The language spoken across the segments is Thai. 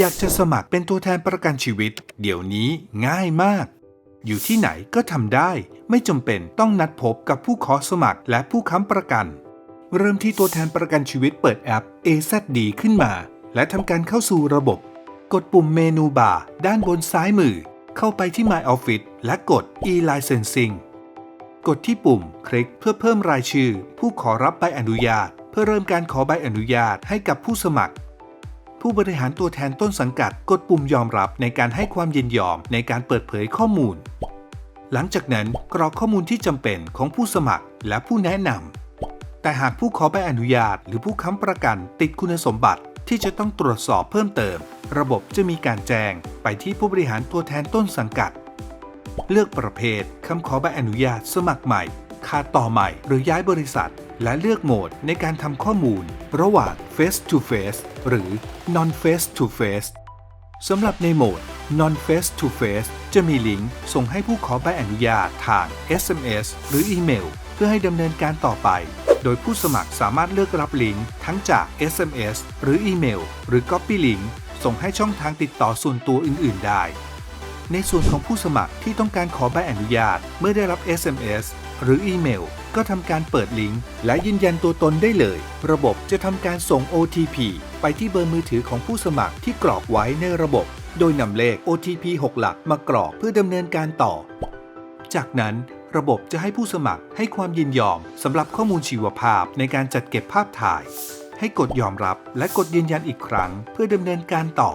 อยากจะสมัครเป็นตัวแทนประกันชีวิต เดี๋ยวนี้ง่ายมาก อยู่ที่ไหนก็ทำได้ ไม่จำเป็นต้องนัดพบกับผู้ขอสมัครและผู้ค้ำประกัน เริ่มที่ตัวแทนประกันชีวิตเปิดแอป AZD ขึ้นมา และทำการเข้าสู่ระบบ กดปุ่มเมนูบาร์ด้านบนซ้ายมือ เข้าไปที่ My Office และกด e-licensing กดที่ปุ่มคลิกเพื่อเพิ่มรายชื่อ ผู้ขอรับใบอนุญาต เพื่อเริ่มการขอใบอนุญาตให้กับผู้สมัคร ผู้บริหารตัวแทนต้นสังกัดกดปุ่มยอมรับในการให้ความยินยอมในการเปิดเผยข้อมูล หลังจากนั้นกรอกข้อมูลที่จำเป็นของผู้สมัครและผู้แนะนำแต่หากผู้ขอใบอนุญาตหรือผู้ค้ำประกันติดคุณสมบัติที่จะต้องตรวจสอบเพิ่มเติม ระบบจะมีการแจ้งไปที่ผู้บริหารตัวแทนต้นสังกัด เลือกประเภทคำขอใบอนุญาตสมัครใหม่ขาดต่อใหม่ หรือย้ายบริษัท และเลือกโหมดในการทำข้อมูล ระหว่าง Face to Face หรือ Non Face to Face สำหรับในโหมด Non Face to Face จะมีลิงก์ส่งให้ผู้ขอใบอนุญาตทาง SMS หรืออีเมล เพื่อให้ดำเนินการต่อไป โดยผู้สมัครสามารถเลือกรับลิงก์ทั้งจาก SMS หรืออีเมล หรือ Copy Link ส่งให้ช่องทางติดต่อส่วนตัวอื่น ๆ ได้ ในส่วนของผู้สมัครที่ต้องการขอใบอนุญาตเมื่อได้รับ SMS หรืออีเมล ก็ทำการเปิดลิงก์และยืนยันตัวตนได้เลย ระบบจะทำการส่ง OTP ไปที่เบอร์มือถือของผู้สมัครที่กรอกไว้ในระบบ โดยนำเลข OTP 6 หลักมากรอกเพื่อดำเนินการต่อ จากนั้นระบบจะให้ผู้สมัครให้ความยินยอมสำหรับข้อมูลชีวภาพในการจัดเก็บภาพถ่าย ให้กดยอมรับและกดยืนยันอีกครั้งเพื่อดำเนินการต่อ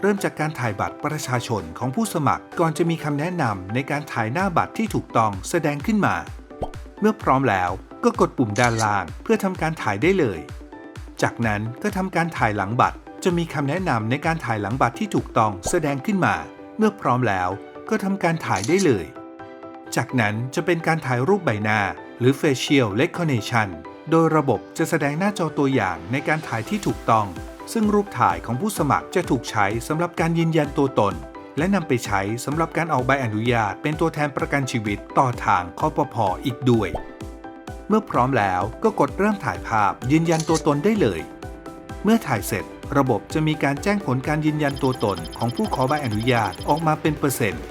เริ่มจากการถ่ายบัตรประชาชนของผู้สมัครก่อนจะมีคำแนะนำในการถ่ายหน้าบัตรที่ถูกต้องแสดงขึ้นมา เมื่อพร้อมแล้วก็กดปุ่มด้านล่างเพื่อทำการถ่ายได้เลย จากนั้นก็ทำการถ่ายหลังบัตร จะมีคำแนะนำในการถ่ายหลังบัตรที่ถูกต้องแสดงขึ้นมา เมื่อพร้อมแล้วก็ทำการถ่ายได้เลย จากนั้นจะเป็นการถ่ายรูปใบหน้า หรือ facial recognition โดยระบบจะแสดงหน้าจอตัวอย่างในการถ่ายที่ถูกต้อง ซึ่งรูปถ่ายของผู้สมัครจะถูกใช้สำหรับการยืนยันตัวตน และนำไปใช้สำหรับการออกใบอนุญาตเป็นตัวแทนประกันชีวิตต่อทางคอปพออีกด้วย เมื่อพร้อมแล้วก็กดเริ่มถ่ายภาพยืนยันตัวตนได้เลย เมื่อถ่ายเสร็จระบบจะมีการแจ้งผลการยืนยันตัวตนของผู้ขอใบอนุญาตออกมาเป็นเปอร์เซ็นต์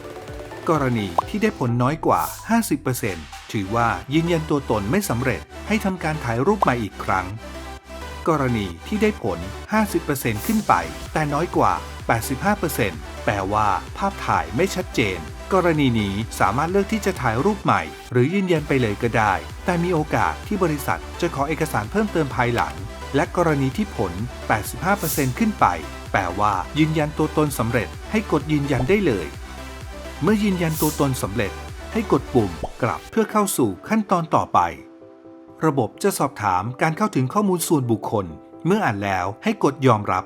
กรณีที่ได้ผลน้อยกว่า 50%ถือว่ายืนยันตัวตนไม่สำเร็จให้ทำการถ่ายรูปใหม่อีกครั้ง กรณีที่ได้ผล 50%ขึ้นไป แต่น้อยกว่า 85% แปลว่าภาพถ่ายไม่ชัดเจน กรณีนี้สามารถเลือกที่จะถ่ายรูปใหม่ หรือยืนยันไปเลยก็ได้ แต่มีโอกาสที่บริษัทจะขอเอกสารเพิ่มเติมภายหลัง และกรณีที่ผล 85%ขึ้นไป แปลว่า ยืนยันตัวตนสำเร็จ ให้กดยืนยันได้เลย เมื่อยืนยันตัวตนสำเร็จ ให้กดปุ่มกลับเพื่อเข้าสู่ขั้นตอนต่อไป ระบบจะสอบถามการเข้าถึงข้อมูลส่วนบุคคล เมื่ออ่านแล้วให้กดยอมรับ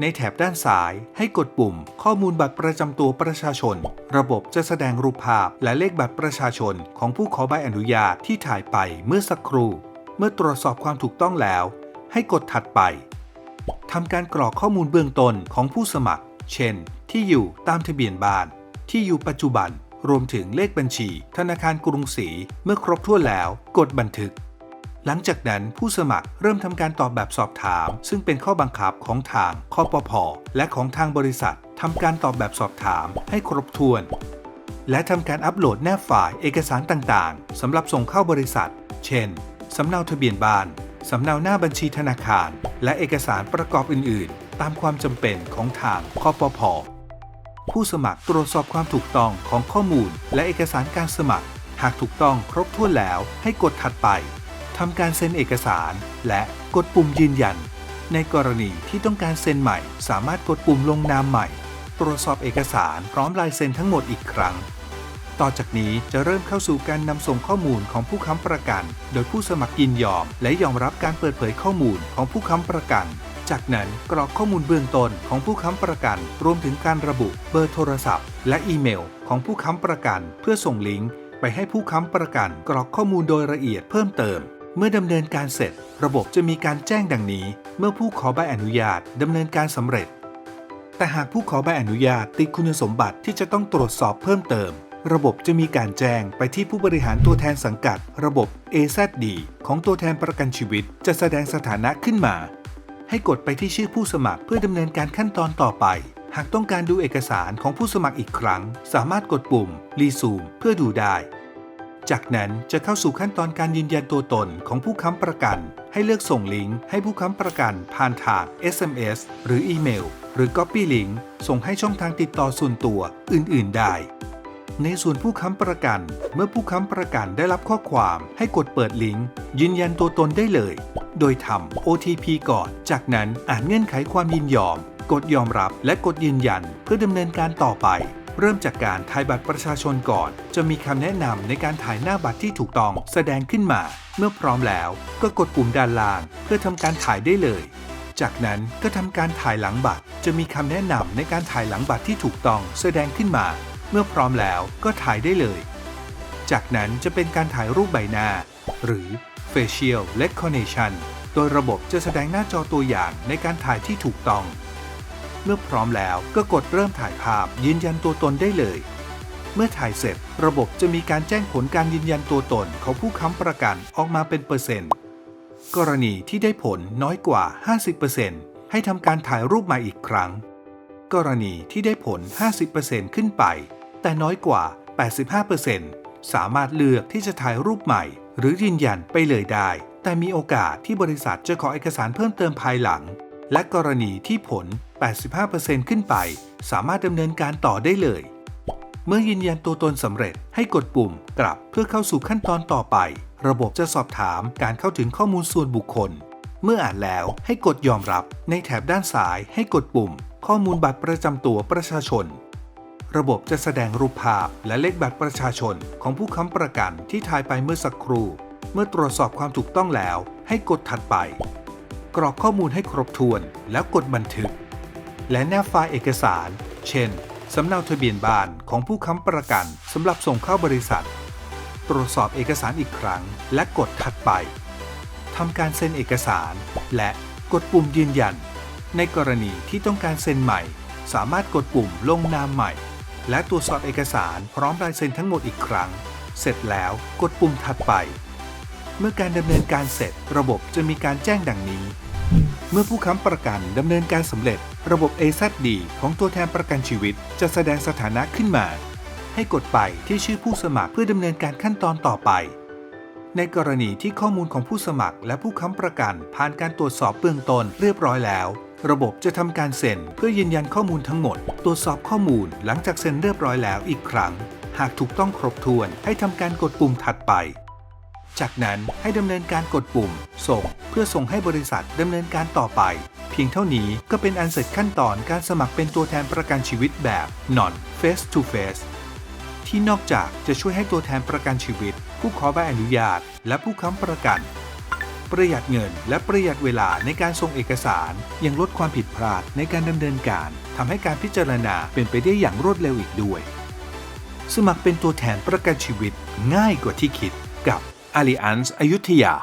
ในแถบด้านซ้ายให้กดปุ่ม ข้อมูลบัตรประจำตัวประชาชน ระบบจะแสดงรูปภาพและเลขบัตรประชาชนของผู้ขอใบอนุญาตที่ถ่ายไปเมื่อสักครู่ เมื่อตรวจสอบความถูกต้องแล้ว ให้กดถัดไปทำการกรอกข้อมูลเบื้องต้นของผู้สมัคร เช่น ที่อยู่ตามทะเบียนบ้าน ที่อยู่ปัจจุบัน รวมถึงเลขบัญชี ธนาคารกรุงศรี เมื่อครบถ้วนแล้ว กดบันทึก หลังจากนั้นผู้สมัครเริ่มทำการตอบแบบสอบถาม ซึ่งเป็นข้อบังคับของทางคอปพและของทางบริษัททำการตอบแบบสอบถามให้ครบถ้วน และทำการอัปโหลดแนบไฟล์เอกสารต่างๆสำหรับส่งเข้าบริษัท เช่นสำเนาทะเบียนบ้านสำเนาหน้าบัญชีธนาคาร และเอกสารประกอบอื่น ๆ ตามความจำเป็นของทางคอปพผู้สมัครตรวจสอบความถูกต้องของข้อมูล และเอกสารการสมัคร หากถูกต้องครบถ้วนแล้วให้กดถัดไป ทำการเซ็นเอกสาร และกดปุ่มยืนยัน ในกรณีที่ต้องการเซ็นใหม่ สามารถกดปุ่มลงนามใหม่ ตรวจสอบเอกสารพร้อมลายเซ็นทั้งหมดอีกครั้ง ต่อจากนี้จะเริ่มเข้าสู่การนำส่งข้อมูลของผู้ค้ำประกัน โดยผู้สมัครยินยอม และยอมรับการเปิดเผยข้อมูลของผู้ค้ำประกัน จากนั้นกรอกข้อมูลเบื้องต้นของผู้ค้ำประกัน รวมถึงการระบุเบอร์โทรศัพท์ และอีเมล ของผู้ค้ำประกัน เพื่อส่งลิงก์ไปให้ผู้ค้ำประกันกรอกข้อมูลโดยละเอียดเพิ่มเติม เมื่อดำเนินการเสร็จ ระบบจะมีการแจ้งดังนี้ เมื่อผู้ขอใบอนุญาตดำเนินการสำเร็จ แต่หากผู้ขอใบอนุญาตติดคุณสมบัติที่จะต้องตรวจสอบเพิ่มเติม ระบบจะมีการแจ้งไปที่ผู้บริหารตัวแทนสังกัด ระบบ AZD ของตัวแทนประกันชีวิต จะแสดงสถานะขึ้นมาใให้กดไปที่ชื่อผู้สมัครเพื่อดำเนินการขั้นตอนต่อไป หากต้องการดูเอกสารของผู้สมัครอีกครั้ง สามารถกดปุ่มรีซูมเพื่อดูได้ จากนั้นจะเข้าสู่ขั้นตอนการยืนยันตัวตนของผู้ค้ำประกัน ให้เลือกส่งลิงก์ให้ผู้ค้ำประกัน ผ่านทาง SMS หรืออีเมล หรือ Copy Link ส่งให้ช่องทางติดต่อส่วนตัวอื่น ๆ ได้ ในส่วนผู้ค้ำประกัน เมื่อผู้ค้ำประกันได้รับข้อความให้กดเปิดลิงก์ยืนยันตัวตนได้เลย โดยทำ OTP ก่อน จากนั้นอ่านเงื่อนไขความยินยอม กดยอมรับและกดยืนยันเพื่อดำเนินการต่อไป เริ่มจากการถ่ายบัตรประชาชนก่อน จะมีคำแนะนำในการถ่ายหน้าบัตรที่ถูกต้องแสดงขึ้นมา เมื่อพร้อมแล้วก็กดปุ่มด้านล่าง เพื่อทำการถ่ายได้เลย จากนั้นก็ทำการถ่ายหลังบัตร จะมีคำแนะนำในการถ่ายหลังบัตรที่ถูกต้องแสดงขึ้นมา เมื่อพร้อมแล้วก็ถ่ายได้เลย จากนั้นจะเป็นการถ่ายรูปใบหน้า หรือ facial recognition โดยระบบจะแสดงหน้าจอตัวอย่างในการถ่ายที่ถูกต้อง เมื่อพร้อมแล้วก็กดเริ่มถ่ายภาพยืนยันตัวตนได้เลย เมื่อถ่ายเสร็จ ระบบจะมีการแจ้งผลการยืนยันตัวตนของผู้ค้ำประกันออกมาเป็นเปอร์เซ็นต์ กรณีที่ได้ผลน้อยกว่า 50%ให้ทำการถ่ายรูปใหม่อีกครั้ง กรณีที่ได้ผล 50%ขึ้นไป แต่น้อยกว่า 85%สามารถเลือกที่จะถ่ายรูปใหม่ หรือยืนยันไปเลยได้ แต่มีโอกาสที่บริษัทจะขอเอกสารเพิ่มเติมภายหลัง และกรณีที่ผล 85%ขึ้นไป สามารถดำเนินการต่อได้เลย เมื่อยืนยันตัวตนสำเร็จให้กดปุ่มกลับเพื่อเข้าสู่ขั้นตอนต่อไป ระบบจะสอบถามการเข้าถึงข้อมูลส่วนบุคคล เมื่ออ่านแล้วให้กดยอมรับ ในแถบด้านซ้ายให้กดปุ่ม ข้อมูลบัตรประจำตัวประชาชน ระบบจะแสดงรูปภาพและเลขบัตรประชาชนของผู้ค้ำประกันที่ถ่ายไปเมื่อสักครู่เมื่อตรวจสอบความถูกต้องแล้ว ให้กดถัดไป กรอกข้อมูลให้ครบถ้วนแล้วกดบันทึก และแนบไฟล์เอกสาร เช่น สำเนาทะเบียนบ้านของผู้ค้ำประกันสำหรับส่งเข้าบริษัท ตรวจสอบเอกสารอีกครั้ง และกดถัดไปทำการเซ็นเอกสาร และกดปุ่มยืนยัน ในกรณีที่ต้องการเซ็นใหม่ สามารถกดปุ่มลงนามใหม่ และตรวจสอบเอกสารพร้อมลายเซ็นทั้งหมดอีกครั้ง เสร็จแล้วกดปุ่มถัดไป เมื่อการดำเนินการเสร็จระบบจะมีการแจ้งดังนี้ เมื่อผู้ค้ำประกันดำเนินการสำเร็จ ระบบ AZD ของตัวแทนประกันชีวิต จะแสดงสถานะขึ้นมา ให้กดไปที่ชื่อผู้สมัครเพื่อดำเนินการขั้นตอนต่อไป ในกรณีที่ข้อมูลของผู้สมัครและผู้ค้ำประกันผ่านการตรวจสอบเบื้องต้นเรียบร้อยแล้ว ระบบจะทำการเซ็นเพื่อยืนยันข้อมูลทั้งหมด ตรวจสอบข้อมูลหลังจากเซ็นเรียบร้อยแล้วอีกครั้ง หากถูกต้องครบถ้วนให้ทำการกดปุ่มถัดไป จากนั้นให้ดำเนินการกดปุ่ม ส่ง เพื่อส่งให้บริษัทดำเนินการต่อไป เพียงเท่านี้ก็เป็นอันเสร็จขั้นตอนการสมัครเป็นตัวแทนประกันชีวิตแบบ non face to face ที่นอกจากจะช่วยให้ตัวแทนประกันชีวิต ผู้ขอใบอนุญาต และผู้ค้ำประกัน ประหยัดเงินและประหยัดเวลาในการส่งเอกสาร ยังลดความผิดพลาดในการดำเนินการทำให้การพิจารณาเป็นไปได้อย่างรวดเร็วอีกด้วย สมัครเป็นตัวแทนประกันชีวิตง่ายกว่าที่คิดกับ Allianz อยุธยา